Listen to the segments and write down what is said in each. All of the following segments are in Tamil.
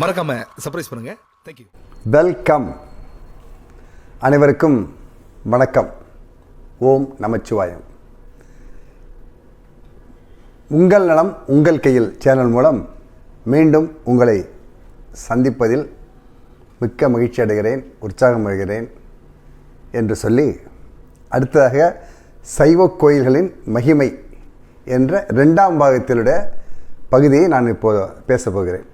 மறக்காம சர்ப்ரைஸ் பண்ணுங்க. தேங்க்யூ வெல்கம் அனைவருக்கும் வணக்கம். ஓம் நமச்சிவாயம். உங்கள் நலம் உங்கள் கையில் சேனல் மூலம் மீண்டும் உங்களை சந்திப்பதில் மிக்க மகிழ்ச்சி அடைகிறேன் உற்சாகம் அடைகிறேன் என்று சொல்லி அடுத்ததாக சைவ கோயில்களின் மகிமை என்ற ரெண்டாம் பாகத்திலுடைய பகுதியை நான் இப்போது பேச போகிறேன்.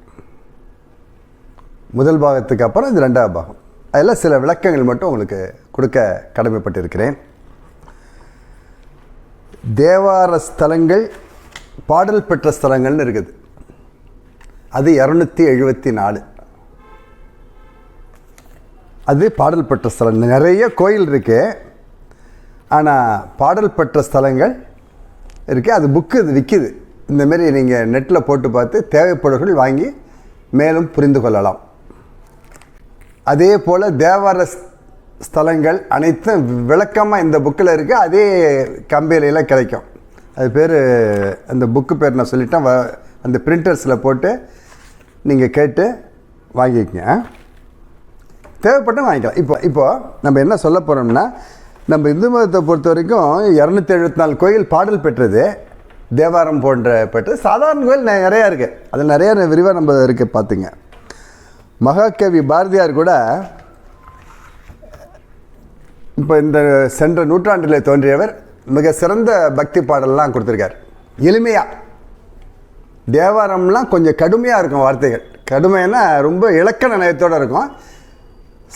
முதல் பாகத்துக்கு அப்புறம் இது ரெண்டாவது பாகம். அதில் சில விளக்கங்கள் மட்டும் உங்களுக்கு கொடுக்க கடமைப்பட்டிருக்கிறேன். தேவார ஸ்தலங்கள் பாடல் பெற்ற ஸ்தலங்கள்னு இருக்குது. அது இரநூத்தி எழுபத்தி நாலு. அது பாடல் பெற்ற ஸ்தலம். நிறைய கோயில் இருக்கு. ஆனால் பாடல் பெற்ற ஸ்தலங்கள் இருக்குது அது புக்கு இது விற்கிது இந்தமாரி நீங்கள் நெட்டில் போட்டு பார்த்து தேவைப்படுவர்கள் வாங்கி மேலும் புரிந்து கொள்ளலாம். அதே போல் தேவார ஸ்தலங்கள் அனைத்தும் விளக்கமாக இந்த புக்கில் இருக்குது அதே கம்பெனியில் கிடைக்கும். அது பேர் அந்த புக்கு பேர் நான் சொல்லிட்டேன். வ- அந்த பிரிண்டர்ஸில் போட்டு நீங்கள் கேட்டு வாங்கிக்கங்க. தேவைப்பட்டு வாங்கிக்கலாம். இப்போ இப்போது நம்ம என்ன சொல்ல போகிறோம்னா நம்ம இந்து மதத்தை பொறுத்த வரைக்கும் இரநூத்தி எழுபத்தி நாலு கோயில் பாடல் பெற்றது. தேவாரம் போன்ற பெற்றது. சாதாரண கோயில் நிறையா இருக்குது அது நிறையா விரிவாக நம்ம இருக்குது பார்த்துங்க. மகாகவி பாரதியார் கூட இப்போ இந்த சென்ற நூற்றாண்டில் தோன்றியவர் மிக சிறந்த பக்தி பாடல்லாம் கொடுத்துருக்கார். எளிமையாக தேவாரம்லாம் கொஞ்சம் கடுமையாக இருக்கும் வார்த்தைகள். கடுமைன்னா ரொம்ப இலக்கண நயத்தோடு இருக்கும்.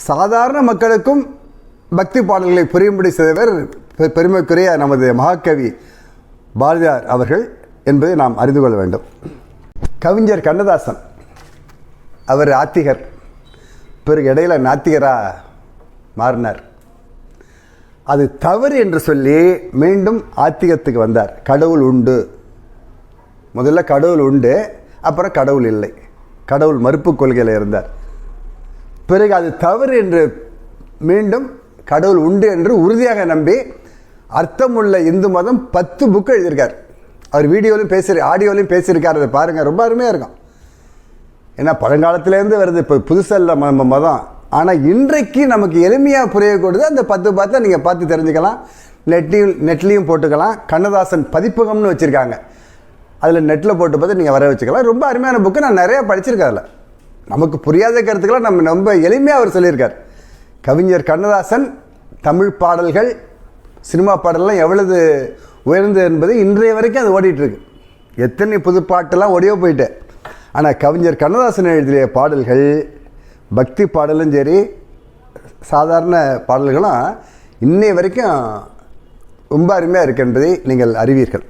சாதாரண மக்களுக்கும் பக்தி பாடல்களை புரியும்படி செய்தவர் பெருமைக்குரிய நமது மகாகவி பாரதியார் அவர்கள் என்பதை நாம் அறிந்து கொள்ள வேண்டும். கவிஞர் கண்ணதாசன். அவர் ஆத்திகர். பிறகு இடையில நாத்திகராக மாறினார். அது தவறு என்று சொல்லி மீண்டும் ஆத்திகத்துக்கு வந்தார். கடவுள் உண்டு. முதல்ல கடவுள் உண்டு அப்புறம் கடவுள் இல்லை. கடவுள் மறுப்பு கொள்கையில் இருந்தார். பிறகு அது தவறு என்று மீண்டும் கடவுள் உண்டு என்று உறுதியாக நம்பி அர்த்தமுள்ள இந்து மதம் பத்து புக்கு எழுதியிருக்கார். அவர் வீடியோலையும் பேசி ஆடியோலையும் பேசியிருக்கார். அதை பாருங்கள் ரொம்ப அருமையாக இருக்கும். ஏன்னா பழங்காலத்திலேருந்து வருது இப்போ புதுசல்ல ம ம- மதம். ஆனால் இன்றைக்கு நமக்கு எளிமையாக புரியக்கூடியது அந்த பத்து பார்த்தா நீங்கள் பார்த்து தெரிஞ்சுக்கலாம். நெட்லையும் நெட்லேயும் போட்டுக்கலாம். கண்ணதாசன் பதிப்பகம்னு வச்சுருக்காங்க. அதில் நெட்டில் போட்டு பார்த்து நீங்கள் வர வச்சுக்கலாம். ரொம்ப அருமையான புக்கு நான் நிறையா படிச்சிருக்கேன் அதில். நமக்கு புரியாத கருத்துக்கெல்லாம் நம்ம ரொம்ப எளிமையாக அவர் சொல்லியிருக்கார். கவிஞர் கண்ணதாசன் தமிழ் பாடல்கள் சினிமா பாடல்லாம் எவ்வளவு உயர்ந்தது என்பது இன்றைய வரைக்கும் அது ஓடிட்டுருக்கு எத்தனை புது பாட்டெல்லாம் ஓடியோ போயிட்டு. ஆனால் கவிஞர் கண்ணதாசன் எழுதிய பாடல்கள் பக்தி பாடலும் சரி சாதாரண பாடல்களும் இன்னை வரைக்கும் ரொம்ப அருமையாக இருக்கு என்பதை நீங்கள் அறிவீர்கள்.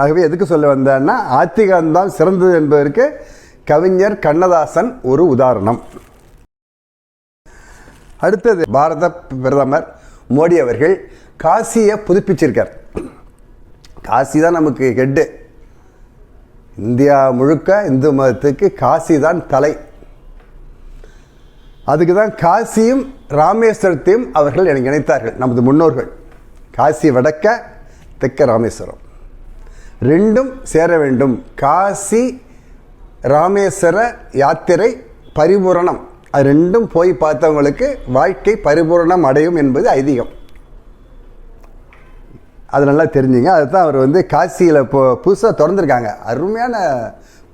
ஆகவே எதுக்கு சொல்ல வந்தேன்னா ஆத்திகாந்தான் சிறந்தது என்பதற்கு கவிஞர் கண்ணதாசன் ஒரு உதாரணம். அடுத்தது பாரத பிரதமர் மோடி அவர்கள் காசியை புதுப்பிச்சிருக்கார். காசி தான் நமக்கு ஹெட்டு. இந்தியா முழுக்க இந்து மதத்துக்கு காசி தான் தலை. அதுக்கு தான் காசியும் ராமேஸ்வரத்தையும் அவர்கள் எனக்கு இணைத்தார்கள் நமது முன்னோர்கள். காசி வடக்க தெற்க ராமேஸ்வரம். ரெண்டும் சேர வேண்டும். காசி ராமேஸ்வர யாத்திரை பரிபூரணம். அது ரெண்டும் போய் பார்த்தவங்களுக்கு வாழ்க்கை பரிபூரணம் அடையும் என்பது ஐதீகம். அது நல்லா தெரிஞ்சுங்க. அதுதான் அவர் வந்து காசியில் இப்போ புதுசாக திறந்துருக்காங்க. அருமையான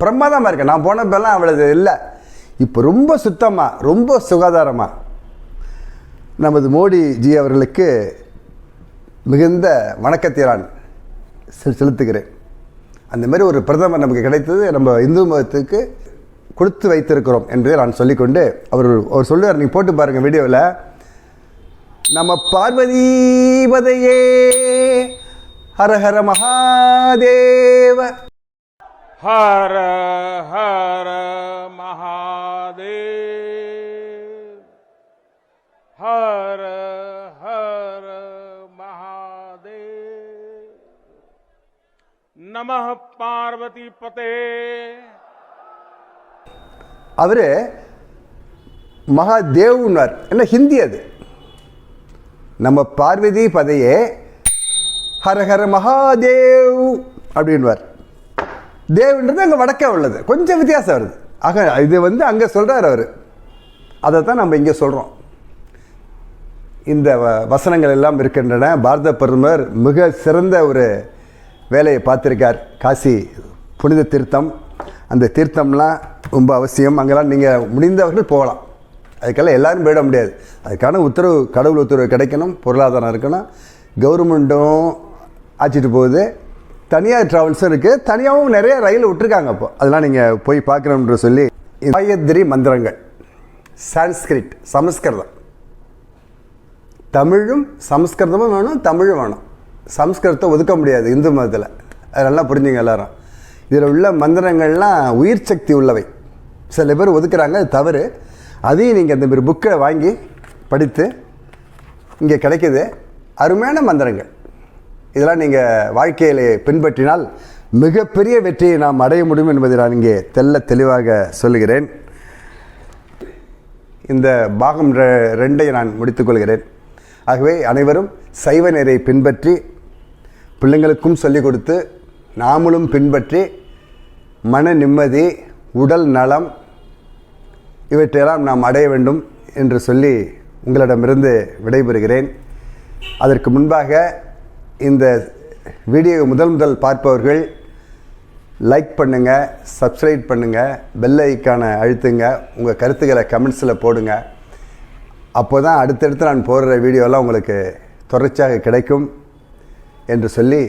பிரமாதமாக இருக்கு. நான் போனப்பெல்லாம் அவ்வளவு இல்லை. இப்போ ரொம்ப சுத்தமாக ரொம்ப சுகாதாரமாக நமது மோடி ஜி அவர்களுக்கு மிகுந்த வணக்கத்தை நான் செ- செலுத்துகிறேன். அந்த மாதிரி ஒரு பிரதமர் நமக்கு கிடைத்தது நம்ம இந்து மதத்துக்கு கொடுத்து வைத்திருக்கிறோம் என்று நான் சொல்லிக்கொண்டு அவர் அவர் சொல்லுவார் நீங்கள் போட்டு பாருங்கள் வீடியோவில் நம பார்வதீபதையே. ஹரஹர மகாதேவ. ஹர ஹர மகாதேவ். ஹர ஹர மகாதேவ். நம பார்வதி பதே அவரு மகாதேவ்னார். என்ன ஹிந்தி அது? நம்ம பார்வதி பதையே ஹரஹர மகாதேவ் அப்படின்வார் தேவ்ன்றது அங்கே வடக்கே உள்ளது. கொஞ்சம் வித்தியாசம் வருது. ஆக இது வந்து அங்கே சொல்கிறார் அவர். அதை தான் நம்ம இங்கே சொல்கிறோம் இந்த வ- வசனங்கள் எல்லாம் இருக்கின்றன. பாரத பிரதமர் மிக சிறந்த ஒரு வேலையை பார்த்துருக்கார். காசி புனித தீர்த்தம். அந்த தீர்த்தம்லாம் ரொம்ப அவசியம். அங்கெல்லாம் நீங்கள் முடிந்தவர்கள் போகலாம். அதுக்கெல்லாம் எல்லாரும் போயிட முடியாது. அதுக்கான உத்தரவு கடவுள் உத்தரவு கிடைக்கணும் பொருளாதாரம் இருக்கணும். கவர்மெண்ட்டும் ஆச்சிட்டு போகுது. தனியார் ட்ராவல்ஸும் இருக்குது தனியாகவும் நிறைய ரயில் விட்டுருக்காங்க அப்போ அதெல்லாம் நீங்கள் போய் பார்க்கணுன்ற சொல்லி காயத்ரி மந்திரங்கள். சான்ஸ்கிரிட் சமஸ்கிருதம். தமிழும் சமஸ்கிருதமும் வேணும் தமிழும் வேணும். சமஸ்கிருதத்தை ஒதுக்க முடியாது இந்து மதத்தில். அது நல்லா புரிஞ்சுங்க எல்லாரும். இதில் உள்ள மந்திரங்கள்லாம் உயிர் சக்தி உள்ளவை. சில பேர் ஒதுக்குறாங்க அது தவறு. அதையும் நீங்கள் இந்த மாதிரி புக்கை வாங்கி படித்து இங்கே கிடைக்கிது. அருமையான மந்திரங்கள். இதெல்லாம் நீங்கள் வாழ்க்கையிலே பின்பற்றினால் மிகப்பெரிய வெற்றியை நாம் அடைய முடியும் என்பதை நான் இங்கே தெள்ள தெளிவாக சொல்லுகிறேன். இந்த பாகம் ரெ- ரெண்டை நான் முடித்துக்கொள்கிறேன் ஆகவே அனைவரும் சைவ நேரை பின்பற்றி பிள்ளைங்களுக்கும் சொல்லிக் கொடுத்து நாமளும் பின்பற்றி மன நிம்மதி உடல் நலம் இவற்றையெல்லாம் நாம் அடைய வேண்டும் என்று சொல்லி உங்களிடமிருந்து விடைபெறுகிறேன். அதற்கு முன்பாக இந்த வீடியோ முதல் முதல் பார்ப்பவர்கள் லைக் பண்ணுங்கள் சப்ஸ்கிரைப் பண்ணுங்கள் பெல் ஐக்கானை அழுத்துங்க உங்கள் கருத்துக்களை கமெண்ட்ஸில் போடுங்க. அப்போ தான் அடுத்தடுத்து நான் போடுற வீடியோலாம் உங்களுக்கு தொடர்ச்சியாக கிடைக்கும் என்று சொல்லி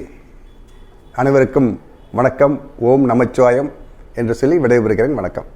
அனைவருக்கும் வணக்கம். ஓம் நமச்சிவாயம் என்று சொல்லி விடைபெறுகிறேன். வணக்கம்.